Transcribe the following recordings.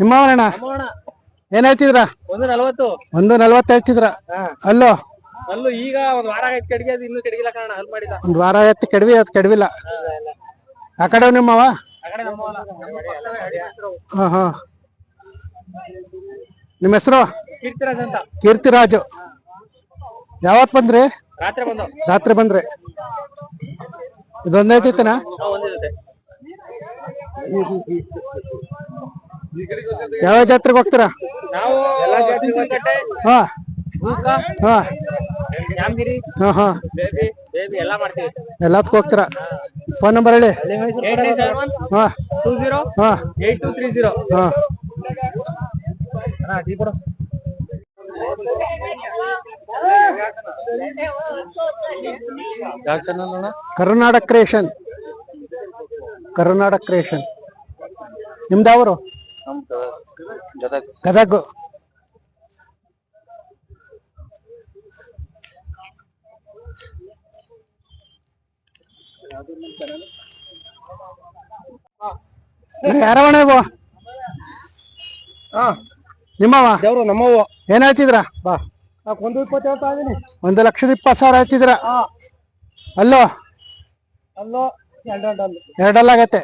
ನಿಮ್ಮವನಣ್ಣ? ಏನ್ ಹೇಳ್ತಿದ್ರ? ಒಂದು ನಲ್ವತ್ತು. ಒಂದು ನಲ್ವತ್ತು ಹೇಳ್ತಿದ್ರ? ಅಲ್ಲೋ? ಅಲ್ಲೂ ಈಗ ಒಂದ್ ವಾರ ಆಯ್ತು ಕಡಿಗೆ ಅದು ಇನ್ನೂ ಕಡಿಗಿಲ್ಲ ಕಾರಣ ಅಲ್ಲಿ ಮಾಡಿಲ್ಲ ಒಂದ್ ವಾರ ಆಯ್ತು ಕೆಡವಿ ಅದ್ ಕೆಡವಿಲ್ಲ. ಆ ಕಡೆ ನಿಮ್ಮವ? ಹಾ ಹಾ. ನಿಮ್ಮ ಹೆಸರು? ಕೀರ್ತಿರಾಜ್ ಅಂತ. ಕೀರ್ತಿರಾಜು. ಯಾವತ್ ಬಂದ್ರಿ? ರಾತ್ರಿ ಬಂದು. ರಾತ್ರಿ ಬಂದ್ರಿ. ಇದೊಂದೇ ಐತಿತ್ತನ ಒಂದಿರುತ್ತೆ ಯಾವ ಜಾತ್ರೆಗೆ ಹೋಗ್ತೀರಾ? ನಾವು ಎಲ್ಲಾ ಕಟ್ಟೆ ಹಾ. ಹಾ. ಹಾ ಹಾ. ಬೇಬಿ ಬೇಬಿ ಎಲ್ಲಾ ಮಾಡ್ತೀವಿ. ಎಲ್ಲದಕ್ಕೂ ಹೋಗ್ತೀರಾ? ಫೋನ್ ನಂಬರ್ ಹೇಳಿ. ಹಾ. ಟೂ ಜೀರೋ ಹಾ. Eight two three zero. ಹಾ. ಯಾವ ಚಾನಲ್ ಅಣ್ಣ? ಕರ್ನಾಟಕ ಕ್ರಿಯೇಷನ್ ಕರ್ನಾಟಕ ಕ್ರಿಯೇಷನ್ ನಿಮ್ದು ಯಾವರು? ಗದಗ. ಯಾರವಣ ಹಾ. ನಿಮ್ಮವ ದೇವ್ರು ನಮ್ಮವ್ವ. ಏನ್ ಹೇಳ್ತಿದ್ರ? ಬಾ. ಒಂದು ಇಪ್ಪತ್ತು ಹೇಳ್ತಾ ಇದೀನಿ. ಒಂದು ಲಕ್ಷದ ಇಪ್ಪತ್ತು ಸಾವಿರ ಹೇಳ್ತಿದ್ರ ಅಲ್ಲೋ? ಅಲ್ಲೋ? ಎರಡು ಎರಡು ಅಲ್ಲಿ. ಎರಡಲ್ಲಾಗತ್ತೆ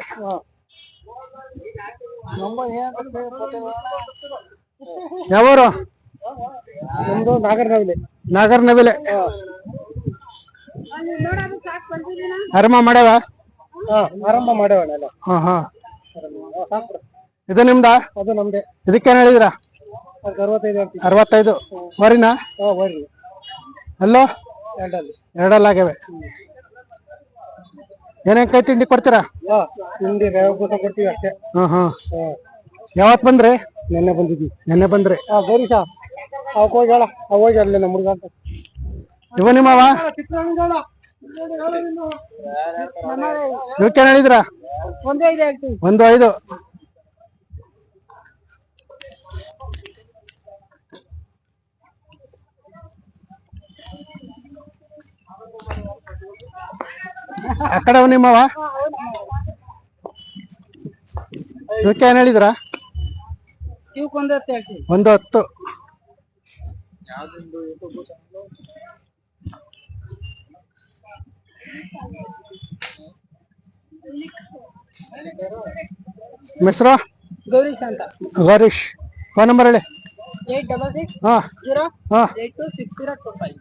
ಯಾವೂರು? ನಮ್ದು ನಾಗರನವಿಲೆ ನಾಗರ್ ನವಿಲೆ. ಅರಮ ಮಾಡ್ಯಾವ? ಹಾ ಆರಂಭ ಮಾಡ್ಯಾವಣ್ಣ ಹಾ ಹಾ. ಇದು ನಿಮ್ದ? ಅದು ನಮ್ದೇ. ಇದಕ್ಕೇನು ಹೇಳಿದ್ರ? ಅರವತ್ತೈದು ವರಿನಾ ಅಲ್ಲೋ? ಎರಡಲ್ಲ. ಆಗ್ಯಾವೆ ಏನೇನ್ ಕೈ ತಿಂಡಿ ಕೊಡ್ತೀರಾ? ಬೂಸ ಕೊಡ್ತೀವಿ ಅಷ್ಟೇ. ಹಾ ಹಾ. ಯಾವತ್ ಬಂದ್ರಿ? ನೆನ್ನೆ ಬಂದಿದ್ವಿ. ನೆನ್ನೆ ಬಂದ್ರಿ. ಬರಿ ಸಾ. ಅವಕ್ಕೆ ಹೋಗಿ ಹೇಳ. ಅವ್ ಹೋಗಿ ಅಲ್ಲೇ ನಮ್ಮ ಹುಡುಗ ಅಂತ. ಇವ ನಿಮ್ಮವ? ಇವಕ್ಕೇನ್ ಹೇಳಿದ್ರ? ಒಂದು ಐದು ಹೇಳ್ತೀವಿ ಒಂದು ಐದು ಆ ಕಡೆ ನಿಮ್ಮವ? ಇವಕ್ಕೆ ಏನ್ ಹೇಳಿದ್ರ? ಒಂದು ಹತ್ತು ನಿಮ್ಮ ಹೆಸರು ಗೌರೀಶ್ ಅಂತ. ಗೌರೀಶ್. ಫೋನ್ ನಂಬರ್ ಹೇಳಿ. ಏಟ್ ಡಬಲ್ ಸಿಕ್ಸ್ ಹಾ. ಜೀರೋ ಹಾ. Eight two six zero two five.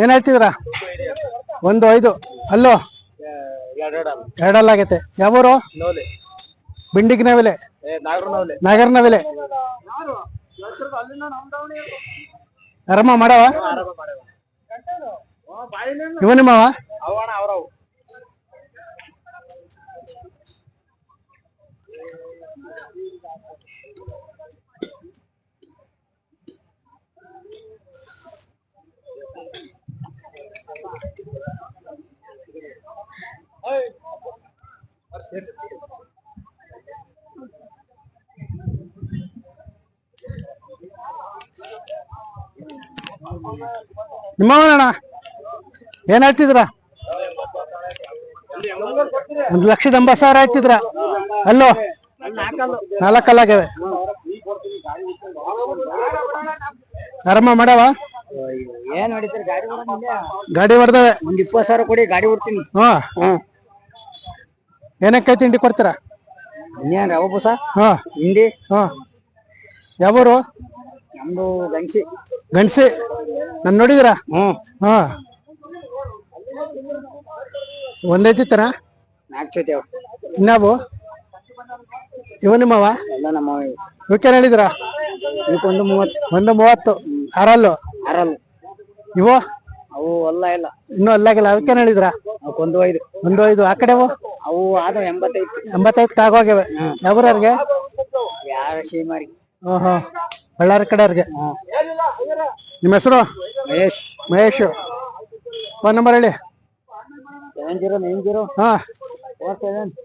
ಏನ್ ಹೇಳ್ತಿದ್ರ ಒಂದು ಐದು. ಅಲ್ಲೋ? ಎರಡಲ್ಲಾಗೈತೆ. ಯಾವೂರು? ಬಿಂಡಿಗ್ ನವಿಲೆ. ನಾಗರ ನವಿಲೆ. ಆರಾಮ ಮಾಡವ? ಇವ ನಿಮ್ಮವನಣ್ಣ ಏನ್ ಹೇಳ್ತಿದ್ರ ಒಂದ್ ಲಕ್ಷದ ಎಂಬತ್ ಸಾವಿರ ಹೇಳ್ತಿದ್ರ ಅಲ್ಲೋ ನಾಲ್ಕಲ್ಲಾಗ್ಯವೆ ಆರಾಮ ಮಾಡವ? ಏನ್ ಹೊಡಿತೀರಿ? ಗಾಡಿ ಗಾಡಿ ಹೊಡ್ದವೆ ಒಂದ್ ಇಪ್ಪತ್ ಸಾವಿರ ಕೊಡಿ ಗಾಡಿ ಹೊಡ್ತೀನಿ ಹಾ. ಏನಕ್ಕೆ ಕೈ ತಿಂಡಿ ಕೊಡ್ತೀರಾ? ಇನ್ನೇನ್ ರವ ಬೂಸ ಹಾ. ಹಿಂಡಿ ಹಾ. ಯಾವೂರು? ನಮ್ದು ಗಂಜಿ ಗಂಡ್ಸಿ. ನನ್ ನೋಡಿದಿರಾ? ಹ್ಮ್. ಹಾ. ಒಂದೈತಿತ್ತನ ನಾಲ್ಕು ಜೊತೆ ಅವು. ಇನ್ನಾವು? ಇವ ನಿಮ್ಮವ? ಎಲ್ಲ ನಮ್ಮ ಇವಕ್ಕೇನ್ ಹೇಳಿದಿರ ಒಂದು ಮೂವತ್ತು. ಒಂದು ಮೂವತ್ತು. ಆರಲ್ಲು? ಆರಲ್ಲ. ಇವು? ಅವು ಅಲ್ಲ ಇಲ್ಲ. ಇನ್ನೂ ಅಲ್ಲಾಗಿಲ್ಲ ಅದಕ್ಕೇನು ಹೇಳಿದ್ರ? ಅವಕ್ಕೊಂದು ಐದು. ಒಂದು ಐದು. ಆ ಕಡೆ ಅವು ಆದ ಎಂಬತ್ತೈದು. ಎಂಬತ್ತೈದಕ್ಕೆ ಆಗೋಗ್ಯವೆ ಯಾವ್ರವ್ರಿಗೆ? ಯಾರ ಶೀಮಾರಿ ಓಹೋ. ಬಳ್ಳಾರಿ ಕಡೆಯವ್ರಿಗೆ. ನಿಮ್ಮ ಹೆಸರು? ಮಹೇಶ್. ಮಹೇಶ್. ಫೋನ್ ನಂಬರ್ ಹೇಳಿ. ಸೆವೆನ್ ಜೀರೋ ನೈನ್ ಜೀರೋ ಹಾ.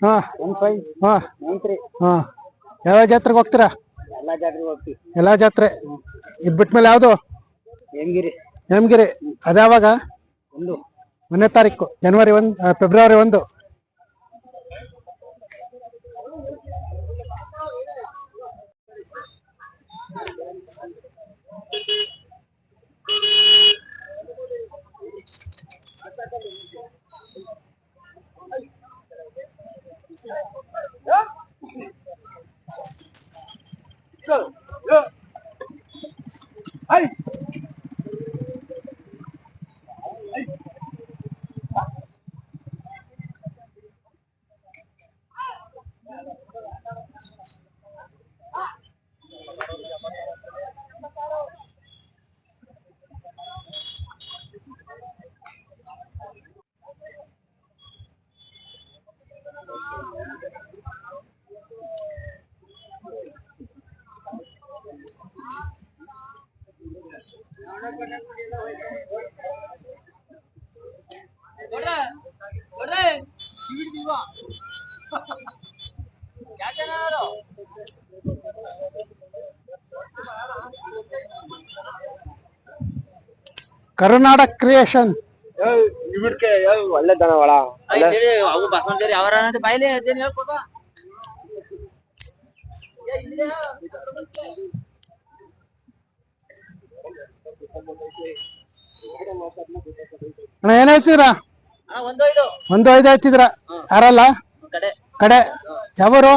ಹಾ. ಒನ್ ಫೈವ್ ಹಾ. Nine three. ಹಾ. ಯಾವ ಜಾತ್ರೆಗೆ ಹೋಗ್ತೀರಾ? ಎಲ್ಲ ಜಾತ್ರೆಗೆ ಹೋಗ್ತೀವಿ. ಎಲ್ಲ ಜಾತ್ರೆ. ಇದ್ ಬಿಟ್ಮೇಲೆ ಯಾವ್ದು? ಹೆಂಗಿರಿ ಹೇಮಗಿರಿ ಅದ್ಯಾವಾಗ ಒಂದು ಒಂದನೇ ತಾರೀಕು ಜನವರಿ ಒಂದು ಫೆಬ್ರವರಿ ಒಂದು. ಕರ್ನಾಟಕ ಕ್ರಿಯೇಷನ್ ಒಳ್ಳೆ ದನ ಒಳ. ಅಣ್ಣ ಏನ್ ಹೇಳ್ತಿದ್ರ ಒಂದು ಐದು. ಹೇಳ್ತಿದ್ರ ಯಾರಲ್ಲ? ಕಡೆ. ಕಡೆ. ಯಾವರು?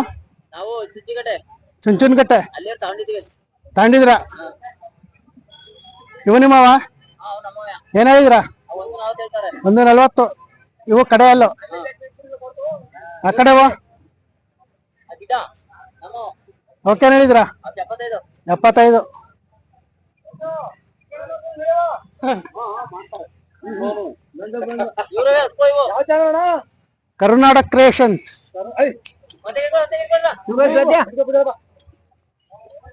ಚುಂಚುನ್ಕಟ್ಟೆ ಅಲ್ಲೇ ಇವನಿ ತಗೊಂಡಿದ್ರ ಏನ್ ಹೇಳಿದ್ರ ಒಂದು ನಲ್ವತ್ತು. ಇವು ಕಡೆ ಅಲ್ಲೋ. ಆ ಕಡೆ ಓಕೆ ಹೇಳಿದ್ರ? ಎಪ್ಪತ್ತೈದು. ಕರ್ನಾಟಕ ಕ್ರಿಯೇಷನ್.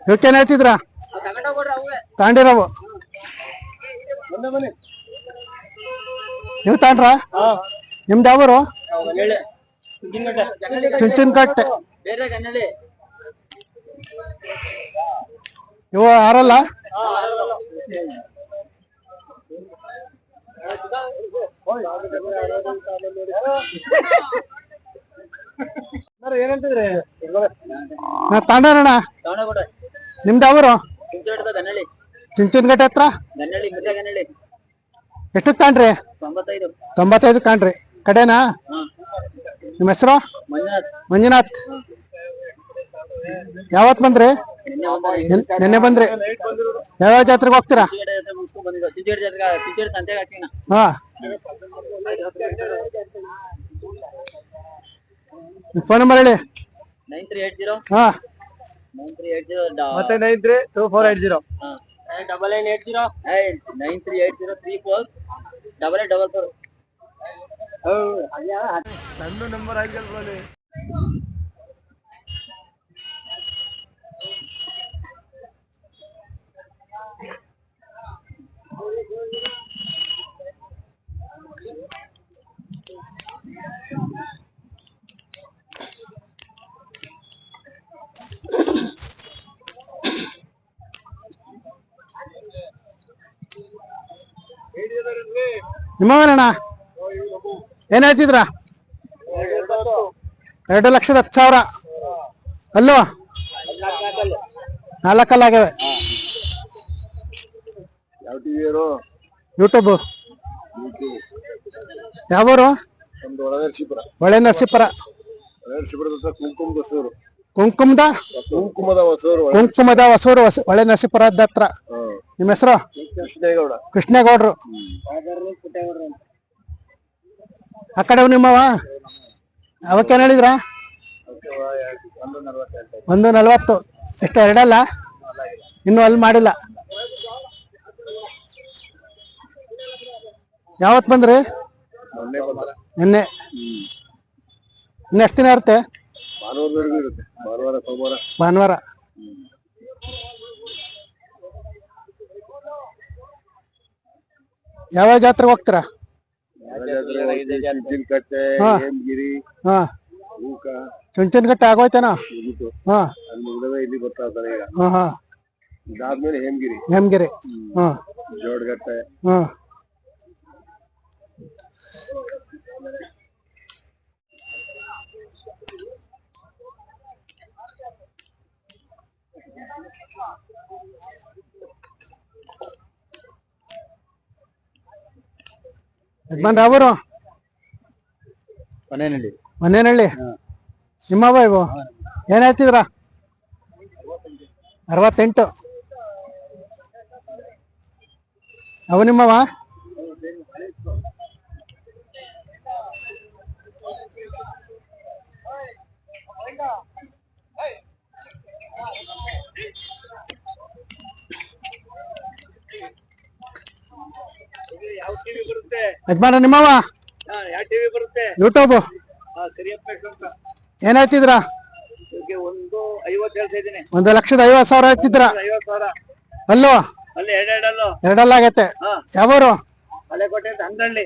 ಇವಕ್ಕೇನ್ ಹೇಳ್ತಿದ್ರ? ತಾಂಡಿರವು. ನೀವು ತಾಂಡ್ರ ನಿಮ್ದು ಯಾವರು? ಚುಂಚುನ್ಕಟ್ಟೆ. ಬೇರೆ ಇವ ಯಾರಲ್ಲ? ಏನಂತಿದ್ರೆ ನಾ ತಾಂಡೋಣ ನಿಮ್ದು ಯಾವರು? ಗನ್ನಳ್ಳಿ ಹತ್ರ ಎಷ್ಟು ಕಾಣ್ರಿ? ತೊಂಬತ್ತೈದು. ತೊಂಬತ್ತೈದು ಕಾಣ್ರಿ. ಕಡೆನಾ? ನಿಮ್ಮ ಹೆಸರು? ಮಂಜುನಾಥ್. ಮಂಜುನಾಥ್. ಯಾವತ್ ಬಂದ್ರಿ? ನಿನ್ನೆ ಬಂದ್ರಿ. ಯಾವ್ಯಾವ ಜಾತ್ರೆಗೆ ಹೋಗ್ತೀರಾ? ಹಾ. ಫೋನ್ ನಂಬರ್ ಹೇಳಿ. Nine three eight zero. ಹಾ. ನೈನ್ ತ್ರೀ ಏಟ್ ಜೀರೋ ಮತ್ತೆ nine three two four eight zero. Double nine eight zero nine three eight zero three four double eight double four ನನ್ನ ನಂಬರ್ ಆಗಿಲ್ವಲ್ಲಿ ನಿಮ್ಮವನಣ್ಣ? ಏನ್ ಹೇಳ್ತಿದ್ರ? ಎರಡು ಲಕ್ಷದ ಹತ್ತು ಸಾವಿರ. ಅಲ್ಲೋ? ನಾಲ್ಕಲ್ಲಾಗ್ಯವೆ. ಯೂಟ್ಯೂಬ್ ಯಾವೂರು? ಹೊಳೆ ನರಸೀಪುರ. ಕುಂಕುಮದ ಕುಂಕುಮದ ಕುಂಕುಮದ ಹೊಸೂರು, ಹೊಳೆ ನರಸೀಪುರದ ಹತ್ರ. ನಿಮ್ಮ ಹೆಸರು? ಕೃಷ್ಣೇಗೌಡ. ಕೃಷ್ಣೇಗೌಡ್ರು. ಆ ಕಡೆ ನಿಮ್ಮವ ಅವಕ್ಕೇನು ಹೇಳಿದ್ರ? ಒಂದು ನಲ್ವತ್ತು. ಎಷ್ಟು ಎರಡಲ್ಲ? ಇನ್ನು ಅಲ್ಲಿ ಮಾಡಿಲ್ಲ. ಯಾವತ್ತು ಬಂದ್ರಿ? ನಿನ್ನೆ. ಇನ್ನೆಷ್ಟು ದಿನ ಇರುತ್ತೆ? ಭಾನುವಾರ ಸೋಮವಾರ ಭಾನುವಾರ ಯಾವ ಜಾತ್ರೆಗೆ ಹೋಗ್ತೀರಾ? ಚಿಂಚಿನಕಟ್ಟೆ ಹಾ. ಹೇಮಗಿರಿ ಹಾ. ಚುಂಚನಕಟ್ಟೆ ಆಗೋಯ್ತೇನೋ? ಹಾ. ಅಲ್ಲಿ ಮುಗಿದವೇ ಇಲ್ಲಿ ಬರ್ತಾ ಇದ್ದಾರೆ ಈಗ. ಹಾ ಹಾ. ಇದಾದ್ಮೇಲೆ ಹೇಮಗಿರಿ. ಹೇಮಗಿರಿ. ಹಾ. ಜೋಡಗಟ್ಟೆ. ಹಾ. ಯಜಮಾನ್ರ ಅವರು ಮನೇನಳ್ಳಿ ಮನೇನಳ್ಳಿ ನಿಮ್ಮವ ಇವು ಏನ್ ಹೇಳ್ತಿದ್ರ ಅರವತ್ತೆಂಟು ಅವು ನಿಮ್ಮವ ಯಾವ ಟಿವಿ ಬರುತ್ತೆ. ಯಜಮಾನ ನಿಮ್ಮವ ಯಾವ ಟಿವಿ ಬರುತ್ತೆ? ಯೂಟ್ಯೂಬ್ ಹಾ ಕರಿಯಪ್ಪ ಅಂತ ಏನ್ ಹೇಳ್ತಿದ್ರ? ಇವ್ರಿಗೆ ಒಂದು ಐವತ್ತು ಹೇಳ್ತಾ ಇದ್ದೀನಿ. ಒಂದು ಲಕ್ಷದ ಐವತ್ ಸಾವಿರ ಹೇಳ್ತಿದ್ರ? ಐವತ್ತು ಸಾವಿರ. ಅಲ್ಲೋ? ಅಲ್ಲಿ ಎರಡೆರಡಲ್ಲು? ಎರಡಲ್ಲಾಗತ್ತೆ ಹಾ. ಯಾವರು? ಹಳೆಕೋಟೆ ಅಂತ ಹಂಗಳ್ಳಿ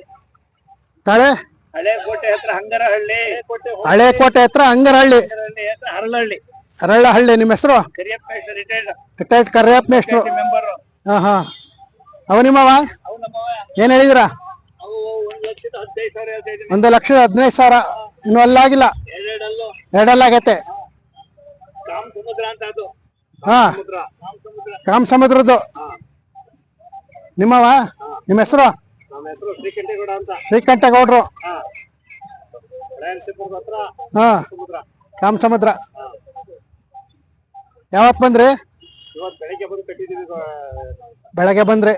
ತಾಳೆ? ಹಳೆಕೋಟೆ ಹತ್ರ ಹಂಗರಹಳ್ಳಿ. ಕೋಟೆ ಹಳೆ ಕೋಟೆ ಹತ್ರ ಅಂಗರಹಳ್ಳಿ ಹಂಗರಹಳ್ಳಿ ಹತ್ರ ಹರಳಹಳ್ಳಿ. ಅರಳಹಳ್ಳಿ ನಿಮ್ಮ ಹೆಸರು? ಕರಿಯಪ್ಪ ರಿಟೈರ್ಡ್ ರಿಟೈರ್ಡ್ ಕರಿಯಪ್ಪ ಮೇಷ್ಟ್ರು. ಮೆಂಬರ್ ಹಾ ಹಾ. ಅವ ನಿಮ್ಮವ? ಏನ್ ಹೇಳಿದಿರ? ಒಂದು ಲಕ್ಷದ ಹದಿನೈದು ಸಾವಿರ. ಇನ್ನು ಅಲ್ಲಾಗಿಲ್ಲ. ಎರಡಲ್ಲಾಗತ್ತೆ ಹಾ. ಕಾಮ್ ಸಮುದ್ರ ಕಾಮ್ ಸಮುದ್ರದ್ದು. ನಿಮ್ಮವ? ನಿಮ್ಮ ಹೆಸರು? ಶ್ರೀಕಂಠಗೌಡ್ರು ಹಾ. ಕಾಮ್ ಸಮುದ್ರ. ಯಾವತ್ ಬಂದ್ರಿ? ಇವತ್ತು ಬೆಳಿಗ್ಗೆ ಬಂದು ಕಟ್ಟಿದ್ದೀವಿ ಬೆಳಗ್ಗೆ ಬಂದ್ರಿ.